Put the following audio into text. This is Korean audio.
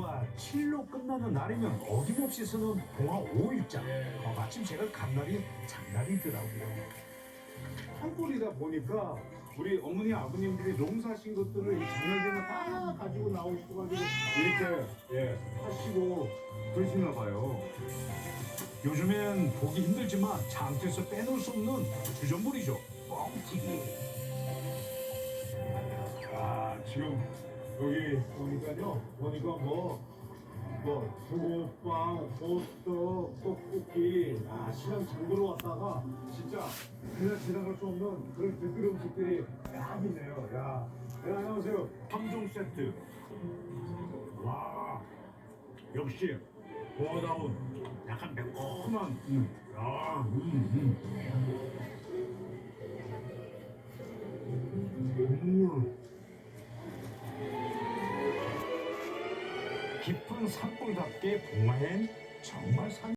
2와 7로 끝나는 날이면 어김없이 쓰는 동화 5일장. 어, 마침 제가 간 날이 장날이더라고요. 산골이다 보니까 우리 어머니 아버님들이 농사신 것들을 이 장날되면 다 가지고 나오셔가지고 이렇게 예 하시고 그러시나 봐요. 요즘엔 보기 힘들지만 장터에서 빼놓을 수 없는 주전부리죠. 뻥튀기. 아 지금 여기 보니까요 보니까 뭐. 뭐 붕어빵, 호떡, 떡볶이, 아 신랑 장보러 왔다가 진짜 그냥 지나갈 수 없는 그런 대표 음식들이 딱 있네요. 야, 네, 안녕하세요. 3종 세트. 와, 역시 보아다운 약간 매콤한 음. 아, 음, 음. 깊은 산골답게 동화엔 정말 산